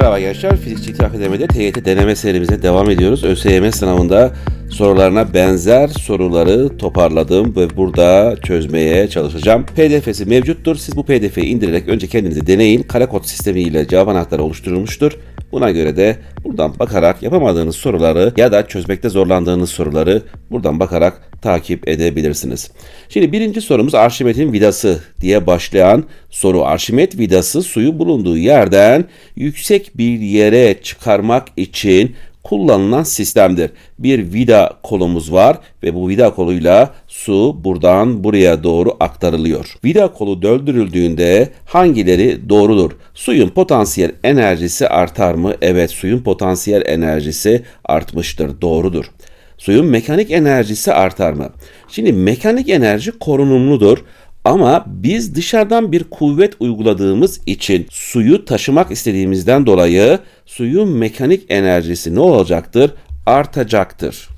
Merhaba gençler, Fizikçi Akademi'de TYT deneme serimize devam ediyoruz. ÖSYM sınavında sorularına benzer soruları toparladım ve burada çözmeye çalışacağım. PDF'si mevcuttur. Siz bu PDF'yi indirerek önce kendinize deneyin. Kare kod sistemiyle cevap anahtarı oluşturulmuştur. Buna göre de buradan bakarak yapamadığınız soruları ya da çözmekte zorlandığınız soruları buradan bakarak takip edebilirsiniz. Şimdi birinci sorumuz Arşimet'in vidası diye başlayan soru. Arşimet vidası suyu bulunduğu yerden yüksek bir yere çıkarmak için kullanılan sistemdir. Bir vida kolumuz var ve bu vida koluyla su buradan buraya doğru aktarılıyor. Vida kolu döndürüldüğünde hangileri doğrudur? Suyun potansiyel enerjisi artar mı? Evet, suyun potansiyel enerjisi artmıştır. Doğrudur. Suyun mekanik enerjisi artar mı? Şimdi mekanik enerji korunumludur. Ama biz dışarıdan bir kuvvet uyguladığımız için suyu taşımak istediğimizden dolayı suyun mekanik enerjisi ne olacaktır? Artacaktır.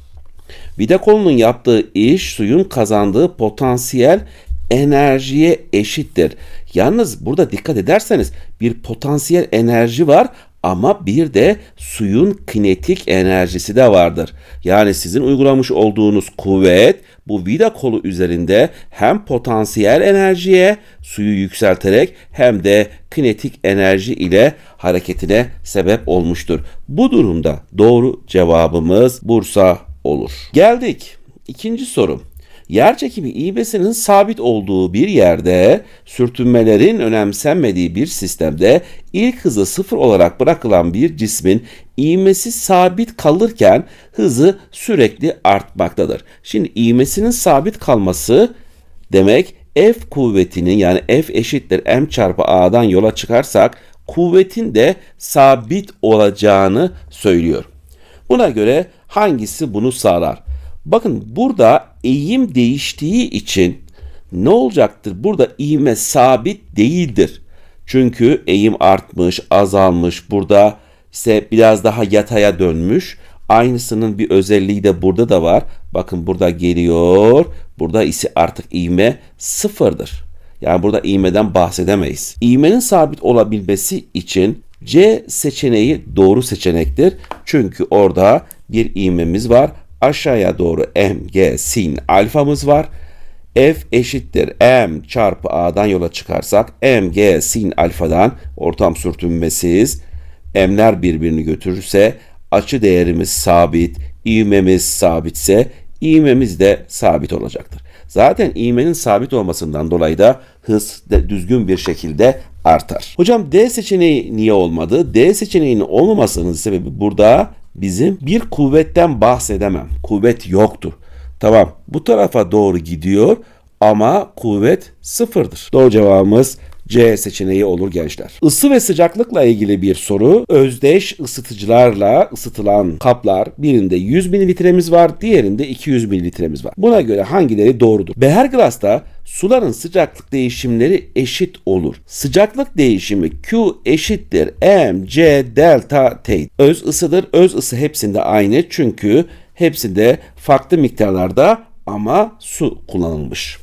Vida kolunun yaptığı iş suyun kazandığı potansiyel enerjiye eşittir. Yalnız burada dikkat ederseniz bir potansiyel enerji var ama bir de suyun kinetik enerjisi de vardır. Yani sizin uygulamış olduğunuz kuvvet bu vida kolu üzerinde hem potansiyel enerjiye suyu yükselterek hem de kinetik enerji ile hareketine sebep olmuştur. Bu durumda doğru cevabımız Bursa olur. Geldik ikinci soru. Yer çekimi ivmesinin sabit olduğu bir yerde sürtünmelerin önemsenmediği bir sistemde ilk hızı sıfır olarak bırakılan bir cismin ivmesi sabit kalırken hızı sürekli artmaktadır. Şimdi ivmesinin sabit kalması demek F kuvvetinin yani F eşittir M çarpı A'dan yola çıkarsak kuvvetin de sabit olacağını söylüyor. Buna göre hangisi bunu sağlar? Bakın burada eğim değiştiği için ne olacaktır? Burada ivme sabit değildir. Çünkü eğim artmış, azalmış. Burada ise biraz daha yataya dönmüş. Aynısının bir özelliği de burada da var. Bakın burada geliyor. Burada ise artık ivme sıfırdır. Yani burada ivmeden bahsedemeyiz. İvmenin sabit olabilmesi için C seçeneği doğru seçenektir. Çünkü orada bir ivmemiz var aşağıya doğru m, g, sin alfamız var. F eşittir m çarpı a'dan yola çıkarsak m, g, sin alfadan ortam sürtünmesiz m'ler birbirini götürürse açı değerimiz sabit, ivmemiz sabitse ivmemiz de sabit olacaktır. Zaten ivmenin sabit olmasından dolayı da hız de düzgün bir şekilde artar. Hocam D seçeneği niye olmadı? D seçeneğinin olmamasının sebebi burada bizim bir kuvvetten bahsedemem. Kuvvet yoktur. Tamam bu tarafa doğru gidiyor ama kuvvet sıfırdır. Doğru cevabımız C seçeneği olur gençler. Isı ve sıcaklıkla ilgili bir soru. Özdeş ısıtıcılarla ısıtılan kaplar birinde 100 mililitremiz var, diğerinde 200 mililitremiz var. Buna göre hangileri doğrudur? Beher glass'ta suların sıcaklık değişimleri eşit olur. Sıcaklık değişimi Q eşittir M, C, delta T. Öz ısıdır. Öz ısı hepsinde aynı çünkü hepsinde farklı miktarlarda ama su kullanılmış.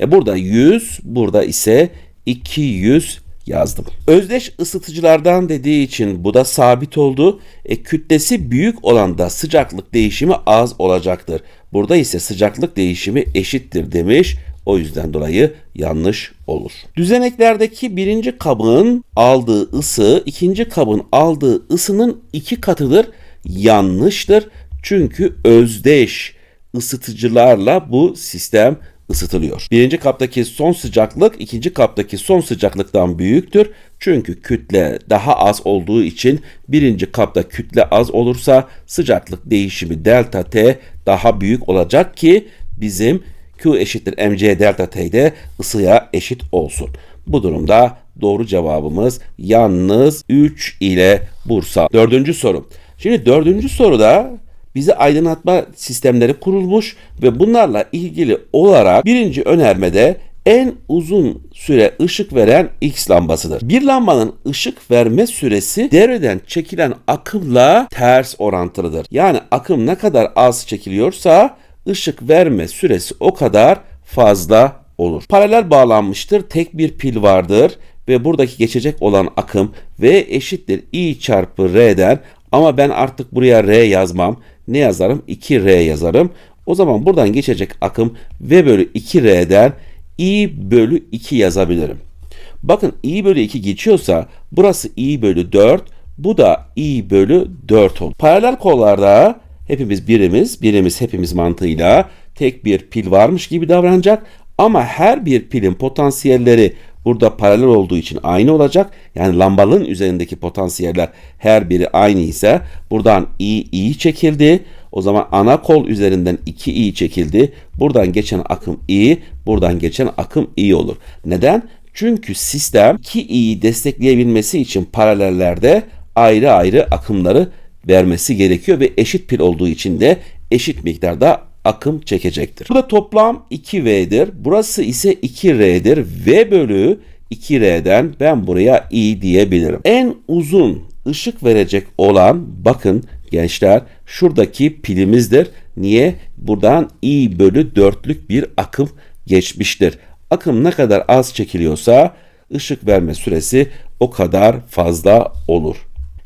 E burada 100, burada ise 200 yazdım. Özdeş ısıtıcılardan dediği için bu da sabit oldu. E, kütlesi büyük olan da sıcaklık değişimi az olacaktır. Burada ise sıcaklık değişimi eşittir demiş. O yüzden dolayı yanlış olur. Düzeneklerdeki birinci kabın aldığı ısı ikinci kabın aldığı ısının iki katıdır. Yanlıştır. Çünkü özdeş ısıtıcılarla bu sistem ısıtılıyor. Birinci kaptaki son sıcaklık ikinci kaptaki son sıcaklıktan büyüktür. Çünkü kütle daha az olduğu için birinci kapta kütle az olursa sıcaklık değişimi delta T daha büyük olacak ki bizim Q eşittir mc delta T'de ısıya eşit olsun. Bu durumda doğru cevabımız yalnız 3 ile Bursa. Dördüncü soru. Şimdi dördüncü soruda bize aydınlatma sistemleri kurulmuş ve bunlarla ilgili olarak birinci önermede en uzun süre ışık veren X lambasıdır. Bir lambanın ışık verme süresi devreden çekilen akımla ters orantılıdır. Yani akım ne kadar az çekiliyorsa ışık verme süresi o kadar fazla olur. Paralel bağlanmıştır. Tek bir pil vardır ve buradaki geçecek olan akım V eşittir I çarpı R'den ama ben artık buraya R yazmam. Ne yazarım? 2R yazarım. O zaman buradan geçecek akım V bölü 2R'den I bölü 2 yazabilirim. Bakın i bölü 2 geçiyorsa burası i bölü 4, bu da i bölü 4 olur. Paralel kollarda hepimiz birimiz, birimiz hepimiz mantığıyla tek bir pil varmış gibi davranacak. Ama her bir pilin potansiyelleri burada paralel olduğu için aynı olacak. Yani lambanın üzerindeki potansiyeller her biri aynı ise buradan i, i çekildi. O zaman ana kol üzerinden 2i çekildi. Buradan geçen akım i, buradan geçen akım i olur. Neden? Çünkü sistem 2i'yi destekleyebilmesi için paralellerde ayrı ayrı akımları vermesi gerekiyor ve eşit pil olduğu için de eşit miktarda akım çekecektir. Burada toplam 2V'dir. Burası ise 2R'dir. V bölü 2R'den ben buraya I diyebilirim. En uzun ışık verecek olan bakın gençler şuradaki pilimizdir. Niye? Buradan I bölü 4'lük bir akım geçmiştir. Akım ne kadar az çekiliyorsa ışık verme süresi o kadar fazla olur.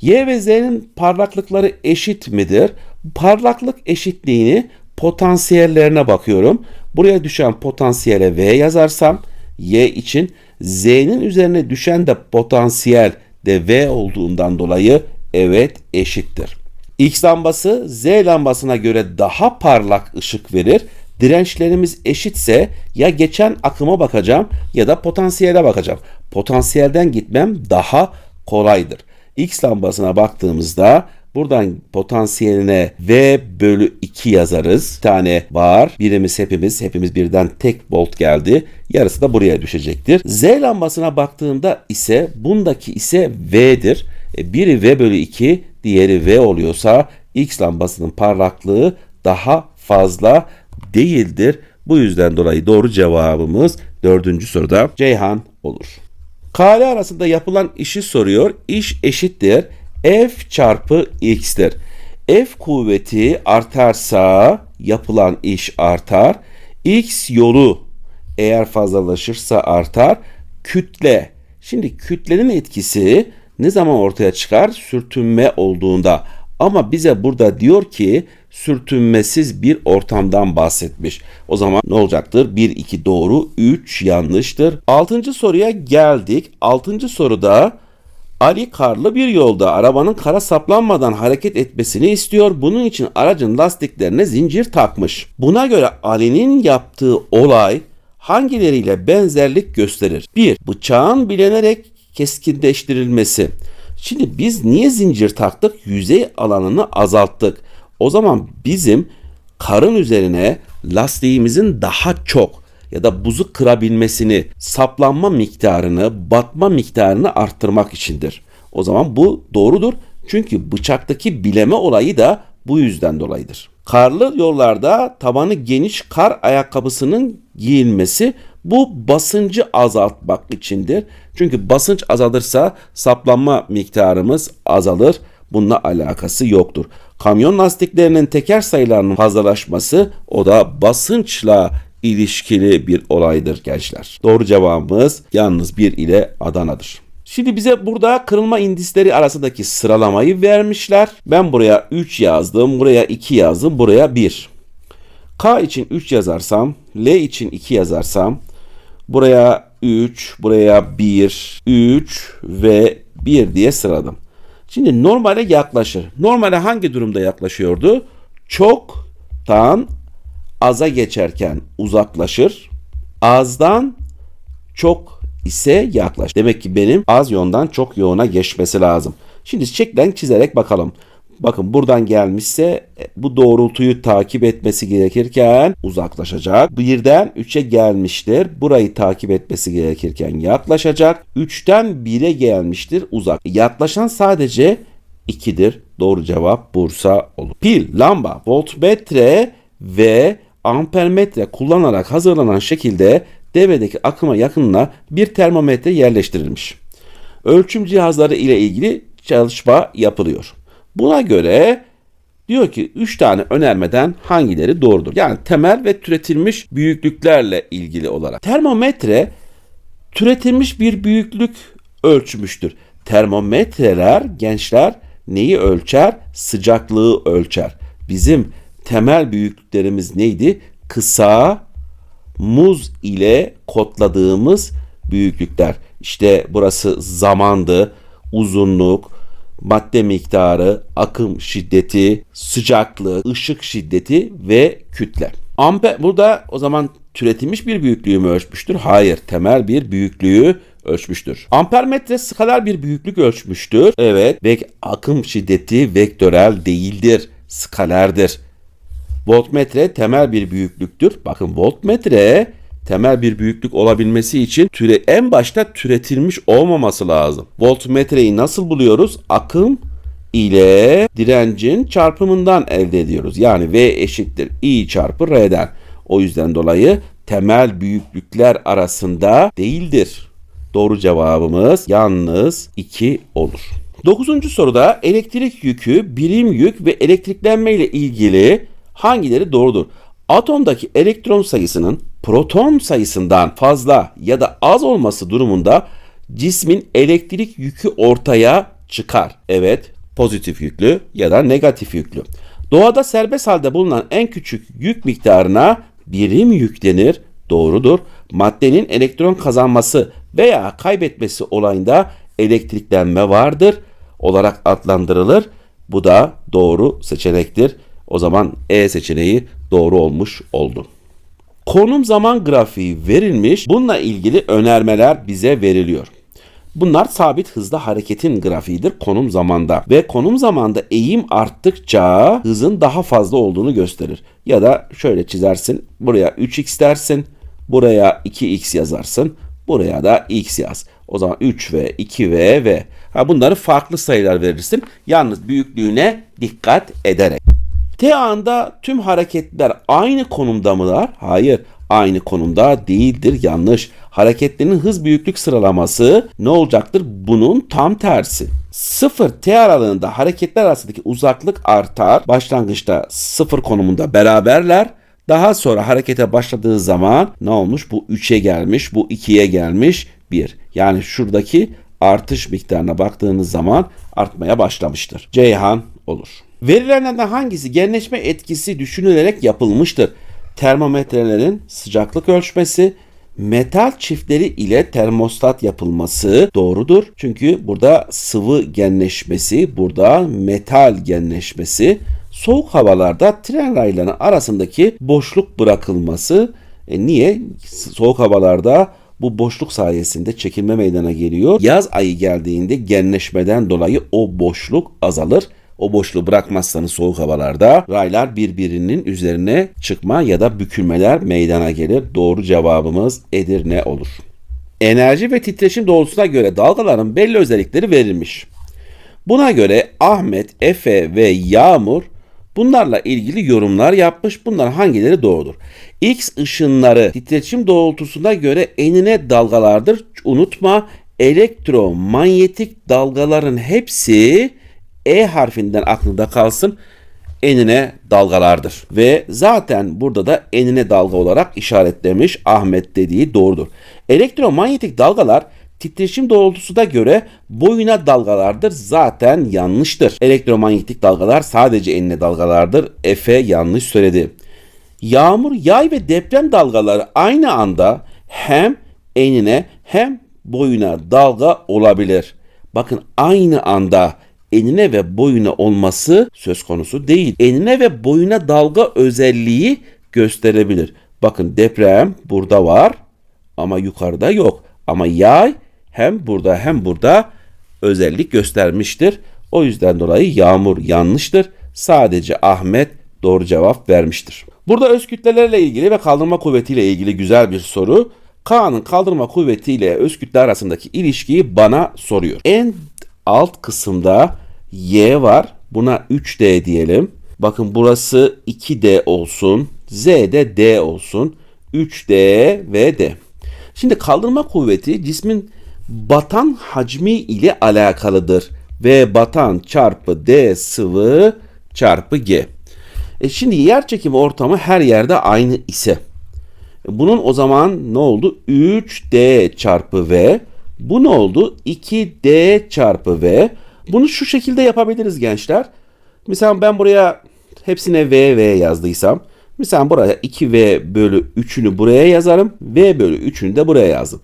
Y ve Z'nin parlaklıkları eşit midir? Parlaklık eşitliğini potansiyellerine bakıyorum. Buraya düşen potansiyele V yazarsam Y için Z'nin üzerine düşen de potansiyel de V olduğundan dolayı evet eşittir. X lambası Z lambasına göre daha parlak ışık verir. Dirençlerimiz eşitse ya geçen akıma bakacağım ya da potansiyele bakacağım. Potansiyelden gitmem daha kolaydır. X lambasına baktığımızda buradan potansiyeline V bölü 2 yazarız. Bir tane var. Birimiz hepimiz. Hepimiz birden tek volt geldi. Yarısı da buraya düşecektir. Z lambasına baktığımda ise bundaki ise V'dir. E, biri V bölü 2 diğeri V oluyorsa X lambasının parlaklığı daha fazla değildir. Bu yüzden dolayı doğru cevabımız dördüncü soruda Ceyhan olur. Kale arasında yapılan işi soruyor. İş eşittir. F çarpı X'tir. F kuvveti artarsa yapılan iş artar. X yolu eğer fazlalaşırsa artar. Kütle. Şimdi kütlenin etkisi ne zaman ortaya çıkar? Sürtünme olduğunda. Ama bize burada diyor ki sürtünmesiz bir ortamdan bahsetmiş. O zaman ne olacaktır? 1 2 doğru, 3 yanlıştır. 6. soruya geldik. 6. soruda Ali karlı bir yolda arabanın kara saplanmadan hareket etmesini istiyor. Bunun için aracın lastiklerine zincir takmış. Buna göre Ali'nin yaptığı olay hangileriyle benzerlik gösterir? 1. Bıçağın bilenerek keskinleştirilmesi. Şimdi biz niye zincir taktık? Yüzey alanını azalttık. O zaman bizim karın üzerine lastiğimizin daha çok ya da buzu kırabilmesini, saplanma miktarını, batma miktarını arttırmak içindir. O zaman bu doğrudur. Çünkü bıçaktaki bileme olayı da bu yüzden dolayıdır. Karlı yollarda tabanı geniş kar ayakkabısının giyilmesi bu basıncı azaltmak içindir. Çünkü basınç azalırsa saplanma miktarımız azalır. Bununla alakası yoktur. Kamyon lastiklerinin teker sayılarının fazlalaşması o da basınçla ilişkili bir olaydır gençler. Doğru cevabımız yalnız bir ile Adana'dır. Şimdi bize burada kırılma indisleri arasındaki sıralamayı vermişler. Ben buraya 3 yazdım, buraya 2 yazdım, buraya 1. K için 3 yazarsam, L için 2 yazarsam, buraya 3, buraya 1, 3 ve 1 diye sıraladım. Şimdi normale yaklaşır. Normale hangi durumda yaklaşıyordu? Çoktan aza geçerken uzaklaşır. Azdan çok ise yaklaş. Demek ki benim az yoğundan çok yoğuna geçmesi lazım. Şimdi çekten çizerek bakalım. Bakın buradan gelmişse e, bu doğrultuyu takip etmesi gerekirken uzaklaşacak. Birden 3'e gelmiştir. Burayı takip etmesi gerekirken yaklaşacak. 3'ten 1'e gelmiştir uzak. Yaklaşan sadece 2'dir. Doğru cevap Bursa olur. Pil, lamba, voltmetre ve ampermetre kullanarak hazırlanan şekilde devredeki akıma yakınına bir termometre yerleştirilmiş. Ölçüm cihazları ile ilgili çalışma yapılıyor. Buna göre diyor ki 3 tane önermeden hangileri doğrudur? Yani temel ve türetilmiş büyüklüklerle ilgili olarak. Termometre türetilmiş bir büyüklük ölçmüştür. Termometreler gençler neyi ölçer? Sıcaklığı ölçer. Bizim temel büyüklüklerimiz neydi? Kısa, muz ile kodladığımız büyüklükler. İşte burası zamandı, uzunluk, madde miktarı, akım şiddeti, sıcaklığı, ışık şiddeti ve kütle. Amper burada o zaman türetilmiş bir büyüklüğü mü ölçmüştür? Hayır, temel bir büyüklüğü ölçmüştür. Ampermetre skaler bir büyüklük ölçmüştür. Evet ve akım şiddeti vektörel değildir, skalerdir. Voltmetre temel bir büyüklüktür. Bakın voltmetre temel bir büyüklük olabilmesi için türe en başta türetilmiş olmaması lazım. Voltmetreyi nasıl buluyoruz? Akım ile direncin çarpımından elde ediyoruz. Yani V eşittir I çarpı R'den. O yüzden dolayı temel büyüklükler arasında değildir. Doğru cevabımız yalnız 2 olur. Dokuzuncu soruda elektrik yükü, birim yük ve elektriklenme ile ilgili hangileri doğrudur? Atomdaki elektron sayısının proton sayısından fazla ya da az olması durumunda cismin elektrik yükü ortaya çıkar. Evet, pozitif yüklü ya da negatif yüklü. Doğada serbest halde bulunan en küçük yük miktarına birim yük denir. Doğrudur. Maddenin elektron kazanması veya kaybetmesi olayında elektriklenme vardır olarak adlandırılır. Bu da doğru seçenektir. O zaman E seçeneği doğru olmuş oldu. Konum zaman grafiği verilmiş. Bununla ilgili önermeler bize veriliyor. Bunlar sabit hızda hareketin grafiğidir konum zamanda ve konum zamanda eğim arttıkça hızın daha fazla olduğunu gösterir. Ya da şöyle çizersin. Buraya 3x dersin. Buraya 2x yazarsın. Buraya da x yaz. O zaman 3v, 2v ve ha bunları farklı sayılar verirsin. Yalnız büyüklüğüne dikkat ederek. T anda tüm hareketler aynı konumda mılar? Hayır, aynı konumda değildir. Yanlış. Hareketlerin hız büyüklük sıralaması ne olacaktır? Bunun tam tersi. 0 T aralığında hareketler arasındaki uzaklık artar. Başlangıçta 0 konumunda beraberler. Daha sonra harekete başladığı zaman ne olmuş? Bu 3'e gelmiş, bu 2'ye gelmiş, 1. Yani şuradaki artış miktarına baktığınız zaman artmaya başlamıştır. Ceyhan olur. Verilenlerden hangisi genleşme etkisi düşünülerek yapılmıştır? Termometrelerin sıcaklık ölçmesi, metal çiftleri ile termostat yapılması doğrudur. Çünkü burada sıvı genleşmesi, burada metal genleşmesi, soğuk havalarda tren raylarının arasındaki boşluk bırakılması. E niye? Soğuk havalarda bu boşluk sayesinde çekilme meydana geliyor. Yaz ayı geldiğinde genleşmeden dolayı o boşluk azalır. O boşluğu bırakmazsanız soğuk havalarda raylar birbirinin üzerine çıkma ya da bükülmeler meydana gelir. Doğru cevabımız Edirne olur. Enerji ve titreşim doğrultusuna göre dalgaların belli özellikleri verilmiş. Buna göre Ahmet, Efe ve Yağmur bunlarla ilgili yorumlar yapmış. Bunlar hangileri doğrudur? X ışınları titreşim doğrultusuna göre enine dalgalardır. Unutma elektromanyetik dalgaların hepsi e harfinden aklında kalsın enine dalgalardır. Ve zaten burada da enine dalga olarak işaretlemiş Ahmet dediği doğrudur. Elektromanyetik dalgalar titreşim doğrultusuna göre boyuna dalgalardır. Zaten yanlıştır. Elektromanyetik dalgalar sadece enine dalgalardır. Efe yanlış söyledi. Yağmur, yay ve deprem dalgaları aynı anda hem enine hem boyuna dalga olabilir. Bakın aynı anda enine ve boyuna olması söz konusu değil. Enine ve boyuna dalga özelliği gösterebilir. Bakın deprem burada var ama yukarıda yok. Ama yay hem burada hem burada özellik göstermiştir. O yüzden dolayı yağmur yanlıştır. Sadece Ahmet doğru cevap vermiştir. Burada öz kütlelerle ilgili ve kaldırma kuvvetiyle ilgili güzel bir soru. K'nın kaldırma kuvvetiyle öz kütle arasındaki ilişkiyi bana soruyor. En alt kısımda Y var. Buna 3D diyelim. Bakın burası 2D olsun. Z de D olsun. 3D ve D. Şimdi kaldırma kuvveti cismin batan hacmi ile alakalıdır. V batan çarpı D sıvı çarpı G. E şimdi yer çekimi ortamı her yerde aynı ise bunun o zaman ne oldu? 3D çarpı V Bu ne oldu? 2D çarpı V. Bunu şu şekilde yapabiliriz gençler. Mesela ben buraya hepsine V, V yazdıysam. Mesela buraya 2V bölü 3'ünü buraya yazarım. V bölü 3'ünü de buraya yazdım.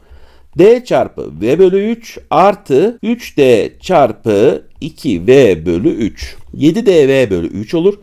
D çarpı V bölü 3 artı 3D çarpı 2V bölü 3. 7DV bölü 3 olur.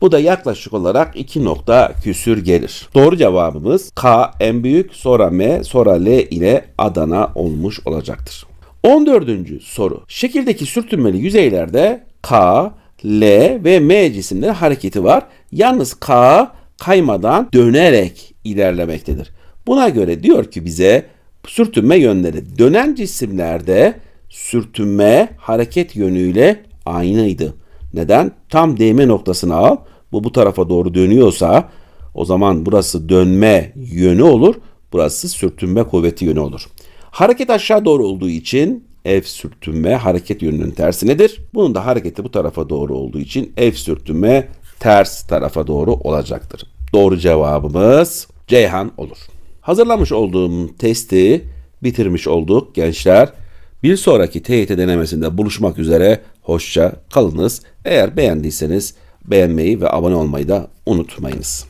Bu da yaklaşık olarak 2 nokta küsür gelir. Doğru cevabımız K en büyük sonra M sonra L ile Adana olmuş olacaktır. 14. soru. Şekildeki sürtünmeli yüzeylerde K, L ve M cisimleri hareketi var. Yalnız K kaymadan dönerek ilerlemektedir. Buna göre diyor ki bize sürtünme yönleri. Dönen cisimlerde sürtünme hareket yönüyle aynıydı. Neden? Tam değme noktasını al. Bu bu tarafa doğru dönüyorsa o zaman burası dönme yönü olur. Burası sürtünme kuvveti yönü olur. Hareket aşağı doğru olduğu için F sürtünme hareket yönünün tersinedir. Bunun da hareketi bu tarafa doğru olduğu için F sürtünme ters tarafa doğru olacaktır. Doğru cevabımız Ceyhan olur. Hazırlamış olduğum testi bitirmiş olduk gençler. Bir sonraki TYT denemesinde buluşmak üzere. Hoşça kalınız. Eğer beğendiyseniz beğenmeyi ve abone olmayı da unutmayınız.